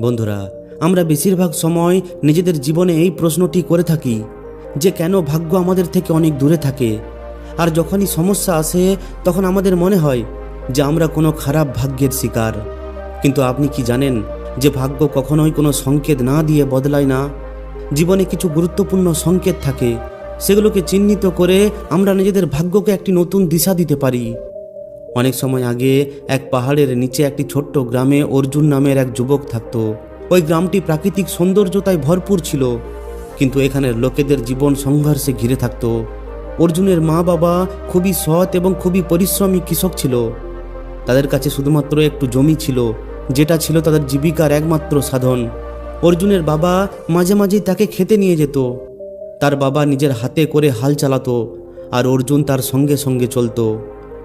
বন্ধুরা, আমরা বেশিরভাগ সময় নিজেদের জীবনে এই প্রশ্নটি করে থাকি, যে কেন ভাগ্য আমাদের থেকে অনেক দূরে থাকে? আর যখনই সমস্যা আসে, তখন আমাদের মনে হয় যে আমরা কোনো খারাপ ভাগ্যের শিকার। কিন্তু আপনি কি জানেন যে ভাগ্য কখনোই কোনো সংকেত না দিয়ে বদলায় না? জীবনে কিছু গুরুত্বপূর্ণ সংকেত থাকে, সেগুলোকে চিহ্নিত করে আমরা নিজেদের ভাগ্যকে একটি নতুন দিশা দিতে পারি। অনেক সময় আগে এক পাহাড়ের নিচে একটি ছোট্ট গ্রামে অর্জুন নামের এক যুবক থাকতো। ওই গ্রামটি প্রাকৃতিক সৌন্দর্যতায় ভরপুর ছিল, কিন্তু এখানের লোকেদের জীবন সংঘর্ষে ঘিরে থাকত। অর্জুনের মা বাবা খুবই সৎ এবং খুবই পরিশ্রমী কৃষক ছিল। তাদের কাছে শুধুমাত্র একটু জমি ছিল, যেটা ছিল তাদের জীবিকার একমাত্র সাধন। অর্জুনের বাবা মাঝে মাঝেই তাকে খেতে নিয়ে যেত। তার বাবা নিজের হাতে করে হাল চালাতো, আর অর্জুন তার সঙ্গে সঙ্গে চলতো।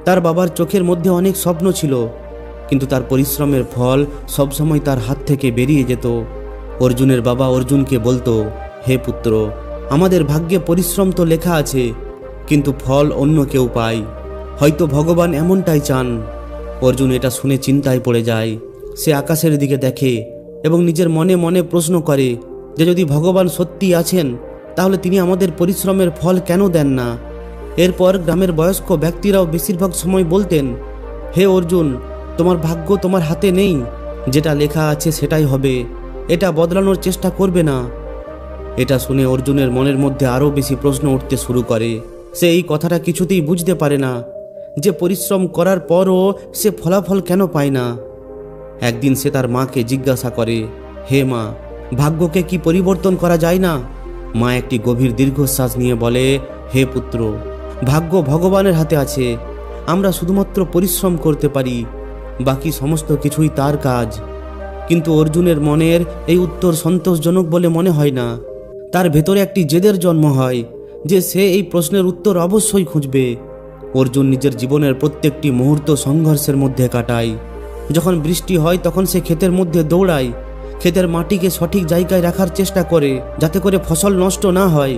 তার বাবার চোখের মধ্যে অনেক স্বপ্ন ছিল, কিন্তু তার পরিশ্রমের ফল সবসময় তার হাত থেকে বেরিয়ে যেত। অর্জুনের বাবা অর্জুনকে বলতো, হে পুত্র, আমাদের ভাগ্যে পরিশ্রম তো লেখা আছে, কিন্তু ফল অন্য কেউ পায়। হয়তো ভগবান এমনটাই চান। অর্জুন এটা শুনে চিন্তায় পড়ে যায়। সে আকাশের দিকে দেখে এবং নিজের মনে মনে প্রশ্ন করে যে, যদি ভগবান সত্যি আছেন, তাহলে তিনি আমাদের পরিশ্রমের ফল কেন দেন না? এরপর গ্রামের বয়স্ক ব্যক্তিরাও বেশিরভাগ সময় বলতেন, হে অর্জুন, তোমার ভাগ্য তোমার হাতে নেই, যেটা লেখা আছে সেটাই হবে, এটা বদলানোর চেষ্টা করবে না। এটা শুনে অর্জুনের মনের মধ্যে আরও বেশি প্রশ্ন উঠতে শুরু করে। সে এই কথাটা কিছুতেই বুঝতে পারে না, যে পরিশ্রম করার পরও সে ফলাফল কেন পায় না। একদিন সে তার মাকে জিজ্ঞাসা করে, হে মা, ভাগ্যকে কি পরিবর্তন করা যায় না? মা একটি গভীর দীর্ঘশ্বাস নিয়ে বলে, হে পুত্র ভাগ্য ভগবানের হাতে আছে। আমরা শুধুমাত্র পরিশ্রম করতে পারি। বাকি সমস্ত কিছুই তার কাজ। কিন্তু অর্জুনের মনের এই উত্তর সন্তোষজনক বলে মনে হয় না। তার ভেতরে একটি জেদের জন্ম হয়, যে সে এই প্রশ্নের উত্তর অবশ্যই খুঁজবে। অর্জুন নিজের জীবনের প্রত্যেকটি মুহূর্ত সংঘর্ষের মধ্যে কাটায়। যখন বৃষ্টি হয়, তখন সে ক্ষেতের মধ্যে দৌড়ায়। ক্ষেতের মাটিকে সঠিক জায়গায় রাখার চেষ্টা করে, যাতে করে ফসল নষ্ট না হয়।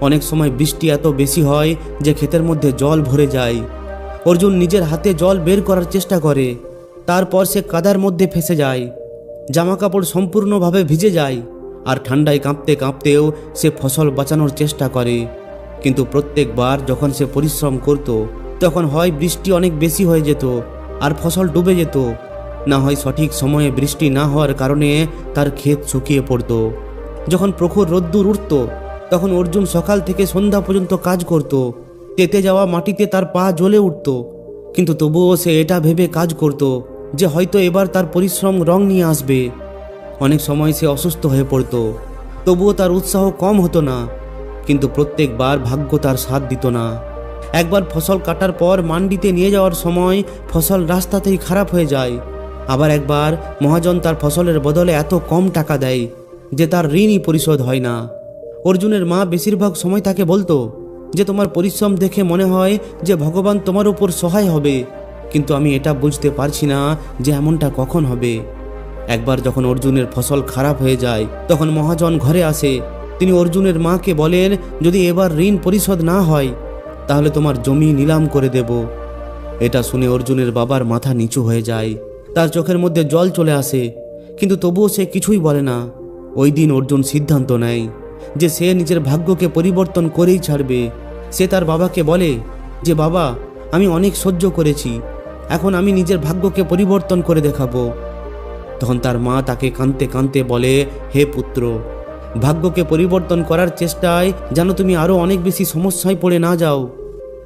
অনেক সময় বৃষ্টি এত বেশি হয় যে ক্ষেতের মধ্যে জল ভরে যায়। অর্জুন নিজের হাতে জল বের করার চেষ্টা করে। তারপর সে কাদার মধ্যে ফেসে যায়। জামাকাপড় সম্পূর্ণভাবে ভিজে যায় আর ঠান্ডায় কাঁপতে কাঁপতেও সে ফসল বাঁচানোর চেষ্টা করে। কিন্তু প্রত্যেকবার যখন সে পরিশ্রম করত, তখন হয় বৃষ্টি অনেক বেশি হয়ে যেত আর ফসল ডুবে যেত। না হয় সঠিক সময়ে বৃষ্টি না হওয়ার কারণে তার ক্ষেত শুকিয়ে পড়তো। যখন প্রখর রোদ্দুর উঠত তখন অর্জুন সকাল থেকে সন্ধ্যা পর্যন্ত কাজ করত। তেতে যাওয়া মাটিতে তার পা জ্বলে উঠত। কিন্তু তবুও সে এটা ভেবে কাজ করত যে হয়তো এবার তার পরিশ্রম রং নিয়ে আসবে। অনেক সময় সে অসুস্থ হয়ে পড়ত। তবুও তার উৎসাহ কম হতো না। কিন্তু প্রত্যেকবার ভাগ্য তার সাথ দিত না। একবার ফসল কাটার পর মান্ডিতে নিয়ে যাওয়ার সময় ফসল রাস্তাতেই খারাপ হয়ে যায়। আবার একবার মহাজন তার ফসলের বদলে এত কম টাকা দেয় যে তার ঋণই পরিশোধ হয় না। অর্জুনের মা বেশিরভাগ সময় তাকে বলতো যে, তোমার পরিশ্রম দেখে মনে হয় যে, ভগবান তোমার উপর সহায় হবে। কিন্তু আমি এটা বুঝতে পারছি না যে, এমনটা কখন হবে। একবার যখন অর্জুনের ফসল খারাপ হয়ে যায়, তখন মহাজন ঘরে আসে। তিনি অর্জুনের মাকে বলেন, যদি এবার ঋণ পরিশোধ না হয়, তাহলে তোমার জমি নিলাম করে দেব। এটা শুনে অর্জুনের বাবার মাথা নিচু হয়ে যায়। তার চোখের মধ্যে জল চলে আসে। কিন্তু তবুও সে কিছুই বলে না। ওই দিন অর্জুন সিদ্ধান্ত নেয়। যে সে নিজের ভাগ্যকে পরিবর্তন করেই ছাড়বে। সে তার বাবাকে বলে, যে বাবা, আমি অনেক সহ্য করেছি। এখন আমি নিজের ভাগ্যকে পরিবর্তন করে দেখাবো। তখন তার মা তাকে কাঁদতে কাঁদতে বলে, হে পুত্র, ভাগ্যকে পরিবর্তন করার চেষ্টায় যেন তুমি আরও অনেক বেশি সমস্যায় পড়ে না যাও।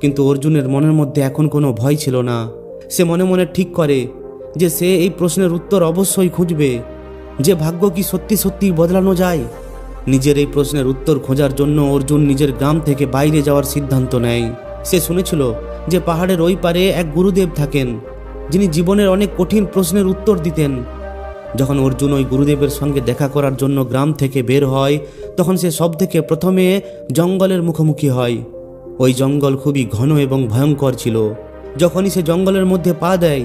কিন্তু অর্জুনের মনের মধ্যে এখন কোনো ভয় ছিল না। সে মনে মনে ঠিক করে যে সে এই প্রশ্নের উত্তর অবশ্যই খুঁজবে। যে ভাগ্য কি সত্যি সত্যি বদলানো যায়? নিজের এই প্রশ্নের উত্তর খোঁজার জন্য অর্জুন নিজের গ্রাম থেকে বাইরে যাওয়ার সিদ্ধান্ত নেয়। সে শুনেছিল যে পাহাড়ের ওই পারে এক গুরুদেব থাকেন, যিনি জীবনের অনেক কঠিন প্রশ্নের উত্তর দিতেন। যখন অর্জুন ওই গুরুদেবের সঙ্গে দেখা করার জন্য গ্রাম থেকে বের হয়, তখন সে সব থেকে প্রথমে জঙ্গলের মুখোমুখি হয়। ওই জঙ্গল খুবই ঘন এবং ভয়ঙ্কর ছিল। যখনই সে জঙ্গলের মধ্যে পা দেয়,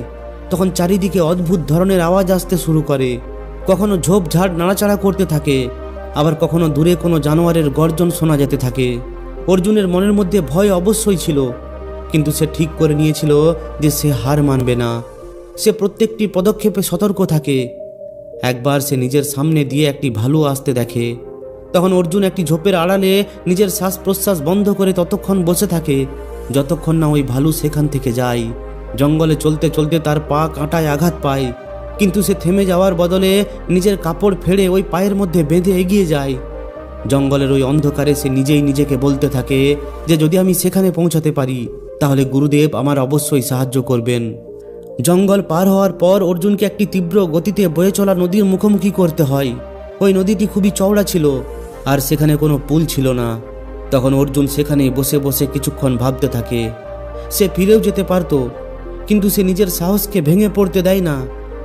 তখন চারিদিকে অদ্ভুত ধরনের আওয়াজ আসতে শুরু করে। কখনো ঝোপঝাড় নাড়াচাড়া করতে থাকে আবার কখনো দূরে কোনো জানোয়ারের গর্জন শোনা যেতে থাকে। অর্জুনের মনের মধ্যে ভয় অবশ্যই ছিল, কিন্তু সে ঠিক করে নিয়েছিল যে সে হার মানবে না। সে প্রত্যেকটি পদক্ষেপে সতর্ক থাকে। একবার সে নিজের সামনে দিয়ে একটি ভালু আসতে দেখে। তখন অর্জুন একটি ঝোপের আড়ালে নিজের শ্বাস প্রশ্বাস বন্ধ করে ততক্ষণ বসে থাকে। যতক্ষণ না ওই ভালু সেখান থেকে যায়। জঙ্গলে চলতে চলতে তার পা কাঁটায় আঘাত পায়। কিন্তু সে থেমে যাওয়ার বদলে নিজের কাপড় ফেড়ে ওই পায়ের মধ্যে বেঁধে এগিয়ে যায়। জঙ্গলের ওই অন্ধকারে সে নিজেই নিজেকে বলতে থাকে যে, যদি আমি সেখানে পৌঁছাতে পারি, তাহলে গুরুদেব আমার অবশ্যই সাহায্য করবেন। জঙ্গল পার হওয়ার পর অর্জুনকে একটি তীব্র গতিতে বয়ে চলা নদীর মুখোমুখি করতে হয়। ওই নদীটি খুবই চওড়া ছিল, আর সেখানে কোনো পুল ছিল না। তখন অর্জুন সেখানে বসে বসে কিছুক্ষণ ভাবতে থাকে। সে ফিরেও যেতে পারত, কিন্তু সে নিজের সাহসকে ভেঙে পড়তে দেয় না।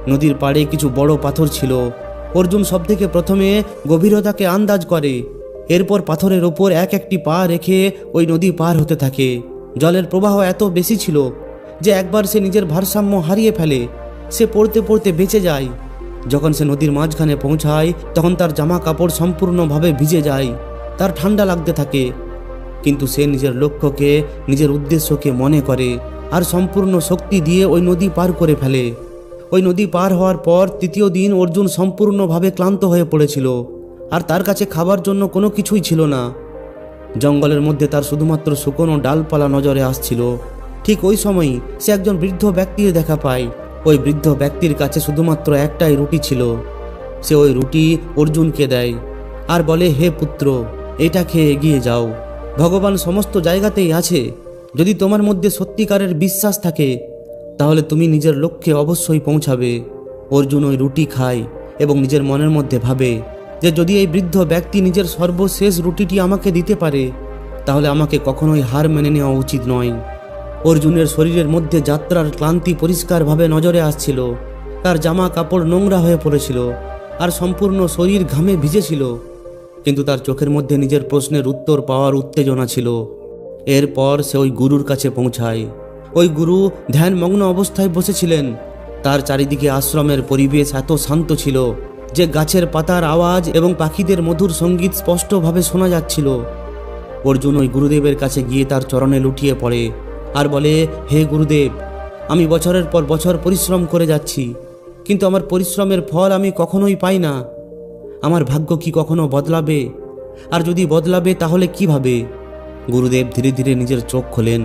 নদীর পাড়ে কিছু বড় পাথর ছিল। অর্জুন সবথেকে প্রথমে গভীরতাকে আন্দাজ করে। এরপর পাথরের ওপর এক একটি পা রেখে ওই নদী পার হতে থাকে। জলের প্রবাহ এত বেশি ছিল যে একবার সে নিজের ভারসাম্য হারিয়ে ফেলে। সে পড়তে পড়তে বেঁচে যায়। যখন সে নদীর মাঝখানে পৌঁছায়, তখন তার জামা কাপড় সম্পূর্ণভাবে ভিজে যায়। তার ঠান্ডা লাগতে থাকে। কিন্তু সে নিজের লক্ষ্যকে, নিজের উদ্দেশ্যকে মনে করে আর সম্পূর্ণ শক্তি দিয়ে ওই নদী পার করে ফেলে। ওই নদী পার হওয়ার পর তৃতীয় দিন অর্জুন সম্পূর্ণভাবে ক্লান্ত হয়ে পড়েছিল, আর তার কাছে খাবার জন্য কোনো কিছুই ছিল না। জঙ্গলের মধ্যে তার শুধুমাত্র শুকনো ডালপালা নজরে আসছিল। ঠিক ওই সময়ই সে একজন বৃদ্ধ ব্যক্তির দেখা পায়। ওই বৃদ্ধ ব্যক্তির কাছে শুধুমাত্র একটাই রুটি ছিল। সে ওই রুটি অর্জুনকে দেয়, আর বলে, হে পুত্র, এটা খেয়ে এগিয়ে যাও। ভগবান সমস্ত জায়গাতেই আছে। যদি তোমার মধ্যে সত্যিকারের বিশ্বাস থাকে তাহলে তুমি নিজের লক্ষ্যে অবশ্যই পৌঁছাবে। অর্জুন ওই রুটি খায় এবং নিজের মনের মধ্যে ভাবে যে যদি এই বৃদ্ধ ব্যক্তি নিজের সর্বশেষ রুটিটি আমাকে দিতে পারে, তাহলে আমাকে কখনোই হার মেনে নেওয়া উচিত নয়। অর্জুনের শরীরের মধ্যে যাত্রার ক্লান্তি পরিষ্কারভাবে নজরে আসছিল। তার জামা কাপড় নোংরা হয়ে পড়েছিল আর সম্পূর্ণ শরীর ঘামে ভিজেছিল। কিন্তু তার চোখের মধ্যে নিজের প্রশ্নের উত্তর পাওয়ার উত্তেজনা ছিল। এরপর সে ওই গুরুর কাছে পৌঁছায়। ওই গুরু ধ্যানমগ্ন অবস্থায় বসেছিলেন। তার চারিদিকে আশ্রমের পরিবেশ এত শান্ত ছিল যে গাছের পাতার আওয়াজ এবং পাখিদের মধুর সংগীত স্পষ্টভাবে শোনা যাচ্ছিল। অর্জুন ওই গুরুদেবের কাছে গিয়ে তার চরণে লুটিয়ে পড়ে আর বলে, হে গুরুদেব, আমি বছরের পর বছর পরিশ্রম করে যাচ্ছি, কিন্তু আমার পরিশ্রমের ফল আমি কখনোই পাই না। আমার ভাগ্য কি কখনো বদলাবে? আর যদি বদলাবে তাহলে কীভাবে? গুরুদেব ধীরে ধীরে নিজের চোখ খোলেন।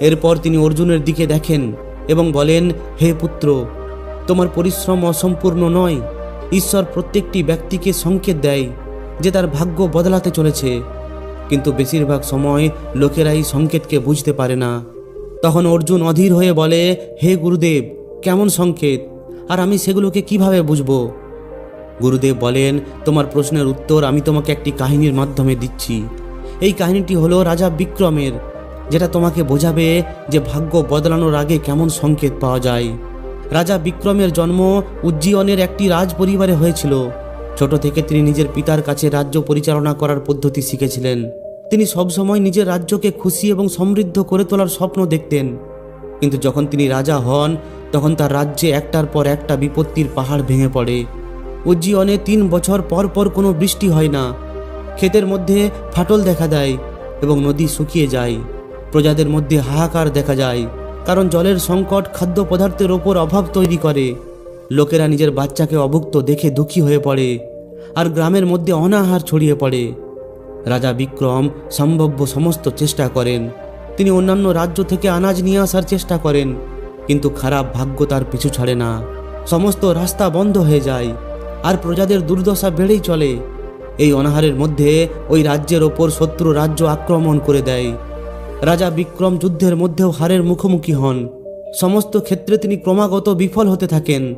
এরপর তিনি অর্জুনের দিকে দেখেন এবং বলেন, হে পুত্র, তোমার পরিশ্রম অসম্পূর্ণ নয়। ঈশ্বর প্রত্যেকটি ব্যক্তিকে সংকেত দেয় যে তার ভাগ্য বদলাতে চলেছে। কিন্তু বেশিরভাগ সময় লোকেরা এই সংকেতকে বুঝতে পারে না। তখন অর্জুন অধীর হয়ে বলে, হে গুরুদেব, কেমন সংকেত? আর আমি সেগুলোকে কীভাবে বুঝব? গুরুদেব বলেন, তোমার প্রশ্নের উত্তর আমি তোমাকে একটি কাহিনীর মাধ্যমে দিচ্ছি। এই কাহিনীটি হলো রাজা বিক্রমের। যেটা তোমাকে বোঝাবে যে ভাগ্য বদলানোর আগে কেমন সংকেত পাওয়া যায়। রাজা বিক্রমের জন্ম উজ্জীয়নের একটি রাজ পরিবারে হয়েছিল। ছোট থেকে তিনি নিজের পিতার কাছে রাজ্য পরিচালনা করার পদ্ধতি শিখেছিলেন। তিনি সবসময় নিজের রাজ্যকে খুশি এবং সমৃদ্ধ করে তোলার স্বপ্ন দেখতেন। কিন্তু যখন তিনি রাজা হন, তখন তার রাজ্যে একটার পর একটা বিপত্তির পাহাড় ভেঙে পড়ে। উজ্জীয়নে তিন বছর পর পর কোনো বৃষ্টি হয় না। ক্ষেতের মধ্যে ফাটল দেখা দেয় এবং নদী শুকিয়ে যায়। প্রজাদের মধ্যে হাহাকার দেখা যায়, কারণ জলের সংকট খাদ্য পদার্থের ওপর অভাব তৈরি করে। লোকেরা নিজের বাচ্চাকে অভুক্ত দেখে দুঃখী হয়ে পড়ে, আর গ্রামের মধ্যে অনাহার ছড়িয়ে পড়ে। রাজা বিক্রম সম্ভাব্য সমস্ত চেষ্টা করেন। তিনি অন্যান্য রাজ্য থেকে আনাজ নিয়ে আসার চেষ্টা করেন, কিন্তু খারাপ ভাগ্য তার পিছু ছাড়ে না। সমস্ত রাস্তা বন্ধ হয়ে যায়, আর প্রজাদের দুর্দশা বেড়েই চলে। এই অনাহারের মধ্যে ওই রাজ্যের ওপর শত্রু রাজ্য আক্রমণ করে দেয়। রাজা বিক্রম যুদ্ধের মধ্যেও হারের মুখোমুখি হন। সমস্ত ক্ষেত্রে তিনি ক্রমাগত বিফল হতে থাকেন।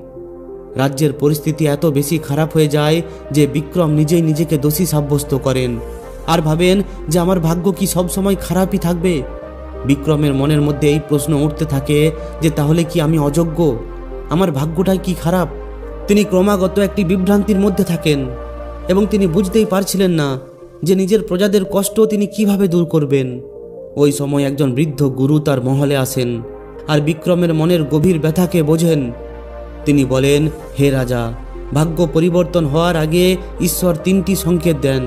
রাজ্যের পরিস্থিতি এত বেশি খারাপ হয়ে যায় যে বিক্রম নিজেই নিজেকে দোষী সাব্যস্ত করেন। আর ভাবেন যে আমার ভাগ্য কি সবসময় খারাপই থাকবে? বিক্রমের মনের মধ্যে এই প্রশ্ন উঠতে থাকে যে তাহলে কি আমি অযোগ্য? আমার ভাগ্যটাই কি খারাপ? তিনি ক্রমাগত একটি বিভ্রান্তির মধ্যে থাকেন। এবং তিনি বুঝতেই পারছিলেন না যে নিজের প্রজাদের কষ্ট তিনি কীভাবে দূর করবেন। ওই সময় একজন বৃদ্ধ গুরু তার মহলে আসেন আর বিক্রমের মনের গভীর ব্যথাকে বোঝেন। তিনি বলেন, হে রাজা, ভাগ্য পরিবর্তন হওয়ার আগে ঈশ্বর তিনটি সংকেত দেন।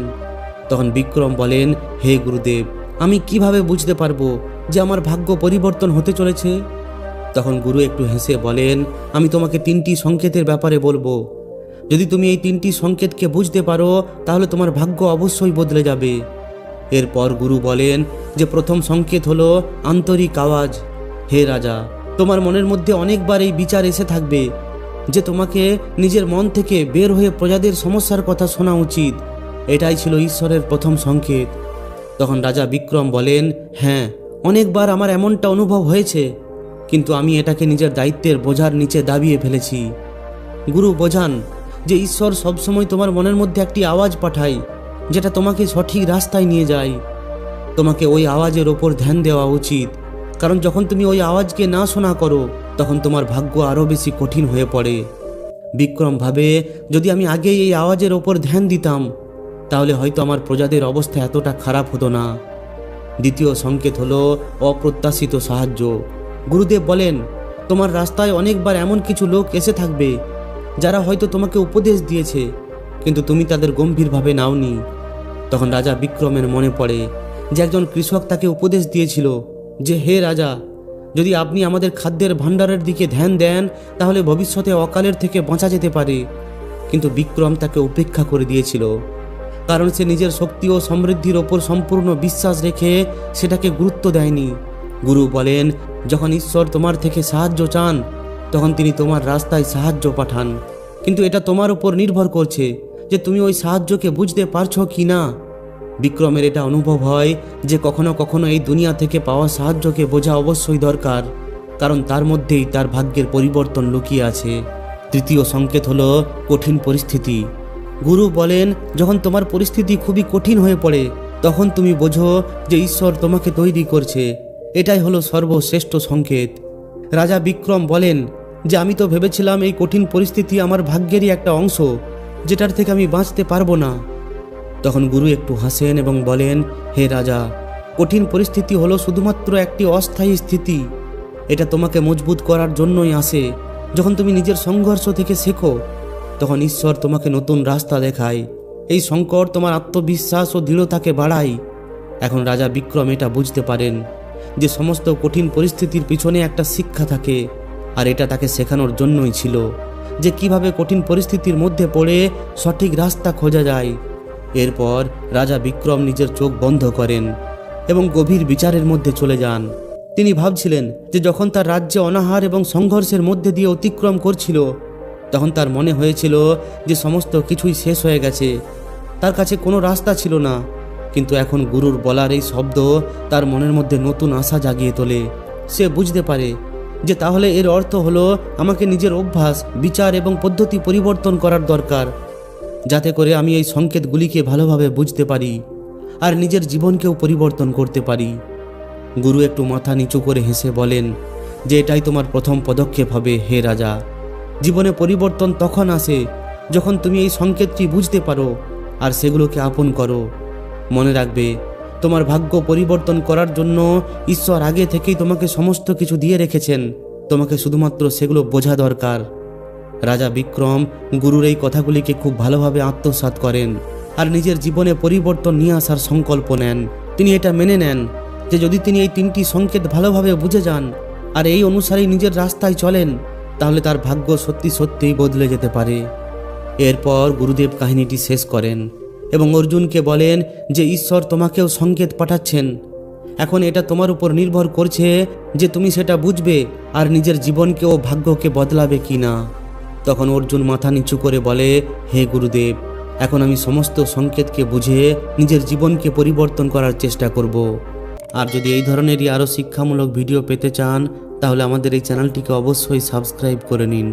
তখন বিক্রম বলেন, হে গুরুদেব, আমি কীভাবে বুঝতে পারব যে আমার ভাগ্য পরিবর্তন হতে চলেছে? তখন গুরু একটু হেসে বলেন, আমি তোমাকে তিনটি সংকেতের ব্যাপারে বলব। যদি তুমি এই তিনটি সংকেতকে বুঝতে পারো, তাহলে তোমার ভাগ্য অবশ্যই বদলে যাবে। এরপর গুরু বলেন যে প্রথম সংকেত হলো আন্তরিক আওয়াজ। হে রাজা, তোমার মনের মধ্যে অনেকবার এই বিচার এসে থাকবে যে তোমাকে নিজের মন থেকে বের হয়ে প্রজাদের সমস্যার কথা শোনা উচিত। এটাই ছিল ঈশ্বরের প্রথম সংকেত। তখন রাজা বিক্রম বলেন হ্যাঁ অনেকবার আমার এমনটা অনুভব হয়েছে, কিন্তু আমি এটাকে নিজের দায়িত্বের বোঝার নিচে দাবিয়ে ফেলেছি। গুরু বোঝান যে ঈশ্বর সবসময় তোমার মনের মধ্যে একটি আওয়াজ পাঠায় যেটা তোমাকে সঠিক রাস্তায় নিয়ে যায়। তোমাকে ওই আওয়াজের ওপর ধ্যান দেওয়া উচিত। কারণ যখন তুমি ওই আওয়াজকে না শোনা করো, তখন তোমার ভাগ্য আরও বেশি কঠিন হয়ে পড়ে। বিক্রম ভাবে যদি আমি আগেই এই আওয়াজের ওপর ধ্যান দিতাম, তাহলে হয়তো আমার প্রজাদের অবস্থা এতটা খারাপ হতো না। দ্বিতীয় সংকেত হলো অপ্রত্যাশিত সাহায্য। গুরুদেব বলেন, তোমার রাস্তায় অনেকবার এমন কিছু লোক এসে থাকবে, যারা হয়তো তোমাকে উপদেশ দিয়েছে, কিন্তু তুমি তাদের গম্ভীরভাবে নাওনি। তখন রাজা বিক্রমের মনে পড়ে যে একজন কৃষক তাকে উপদেশ দিয়েছিল যে, হে রাজা, যদি আপনি আমাদের খাদ্যের ভাণ্ডারের দিকে ধ্যান দেন, তাহলে ভবিষ্যতে অকালের থেকে বাঁচা যেতে পারে। কিন্তু বিক্রম তাকে উপেক্ষা করে দিয়েছিল, কারণ সে নিজের শক্তি ও সমৃদ্ধির ওপর সম্পূর্ণ বিশ্বাস রেখে সেটাকে গুরুত্ব দেয়নি। গুরু বলেন, যখন ঈশ্বর তোমার থেকে সাহায্য চান, তখন তিনি তোমার রাস্তায় সাহায্য পাঠান। কিন্তু এটা তোমার উপর নির্ভর করছে যে তুমি ওই সাহায্যকে বুঝতে পারছ কি না। বিক্রমের এটা অনুভব হয় যে কখনো কখনো এই দুনিয়া থেকে পাওয়া সাহায্যকে বোঝা অবশ্যই দরকার, কারণ তার মধ্যেই তার ভাগ্যের পরিবর্তন লুকিয়ে আছে। তৃতীয় সংকেত হলো কঠিন পরিস্থিতি। গুরু বলেন, যখন তোমার পরিস্থিতি খুবই কঠিন হয়ে পড়ে, তখন তুমি বোঝো যে ঈশ্বর তোমাকে তৈরি করছে। এটাই হলো সর্বশ্রেষ্ঠ সংকেত। রাজা বিক্রম বলেন, যে আমি তো ভেবেছিলাম এই কঠিন পরিস্থিতি আমার ভাগ্যেরই একটা অংশ, যেটার থেকে আমি বাঁচতে পারব না। তখন গুরু একটু হাসেন এবং বলেন, হে রাজা, কঠিন পরিস্থিতি হলো শুধুমাত্র একটি অস্থায়ী স্থিতি। এটা তোমাকে মজবুত করার জন্যই আসে। যখন তুমি নিজের সংঘর্ষ থেকে শেখো, তখন ঈশ্বর তোমাকে নতুন রাস্তা দেখায়। এই সংকট তোমার আত্মবিশ্বাস ও দৃঢ়তাকে বাড়ায়। এখন রাজা বিক্রম এটা বুঝতে পারেন যে সমস্ত কঠিন পরিস্থিতির পিছনে একটা শিক্ষা থাকে, আর এটা তাকে শেখানোর জন্যই ছিল যে কীভাবে কঠিন পরিস্থিতির মধ্যে পড়ে সঠিক রাস্তা খোঁজা যায়। এরপর রাজা বিক্রম নিজের চোখ বন্ধ করেন এবং গভীর বিচারের মধ্যে চলে যান। তিনি ভাবছিলেন যে যখন তার রাজ্যে অনাহার এবং সংঘর্ষের মধ্যে দিয়ে অতিক্রম করছিল, তখন তার মনে হয়েছিল যে সমস্ত কিছুই শেষ হয়ে গেছে। তার কাছে কোনো রাস্তা ছিল না, কিন্তু এখন গুরুর বলার এই শব্দ তার মনের মধ্যে নতুন আশা জাগিয়ে তোলে। সে বুঝতে পারে যে তাহলে এর অর্থ হলো, আমাকে নিজের অভ্যাস, বিচার এবং পদ্ধতি পরিবর্তন করার দরকার। যাতে করে আমি এই সংকেতগুলিকে ভালোভাবে বুঝতে পারি আর নিজের জীবনকেও পরিবর্তন করতে পারি। গুরু একটু মাথা নিচু করে হেসে বলেন, যে এটাই তোমার প্রথম পদক্ষেপ হবে, হে রাজা। জীবনে পরিবর্তন তখন আসে যখন তুমি এই সংকেতটি বুঝতে পারো আর সেগুলোকে আপন করো। মনে রাখবে, তোমার ভাগ্য পরিবর্তন করার জন্য ঈশ্বর আগে থেকেই তোমাকে সমস্ত কিছু দিয়ে রেখেছেন। তোমাকে শুধুমাত্র সেগুলো বোঝা দরকার। রাজা বিক্রম গুরুর এই কথাগুলিকে খুব ভালোভাবে আত্মসাৎ করেন আর নিজের জীবনে পরিবর্তন নিয়ে আসার সংকল্প নেন। তিনি এটা মেনে নেন যে যদি তিনি এই তিনটি সংকেত ভালোভাবে বুঝে যান আর এই অনুসারেই নিজের রাস্তায় চলেন, তাহলে তার ভাগ্য সত্যি সত্যিই বদলে যেতে পারে। এরপর গুরুদেব কাহিনীটি শেষ করেন এবং অর্জুনকে বলেন যে, ঈশ্বর তোমাকেও সংকেত পাঠাচ্ছেন। এখন এটা তোমার উপর নির্ভর করছে যে তুমি সেটা বুঝবে আর নিজের জীবনকে ও ভাগ্যকে বদলাবে কি না তখন অর্জুন মাথা নিচু করে বলে, হে গুরুদেব, এখন আমি সমস্ত সংকেতকে বুঝে নিজের জীবনকে পরিবর্তন করার চেষ্টা করব। আর যদি এই ধরনেরই আরও শিক্ষামূলক ভিডিও পেতে চান, তাহলে আমাদের এই চ্যানেলটিকে অবশ্যই সাবস্ক্রাইব করে নিন।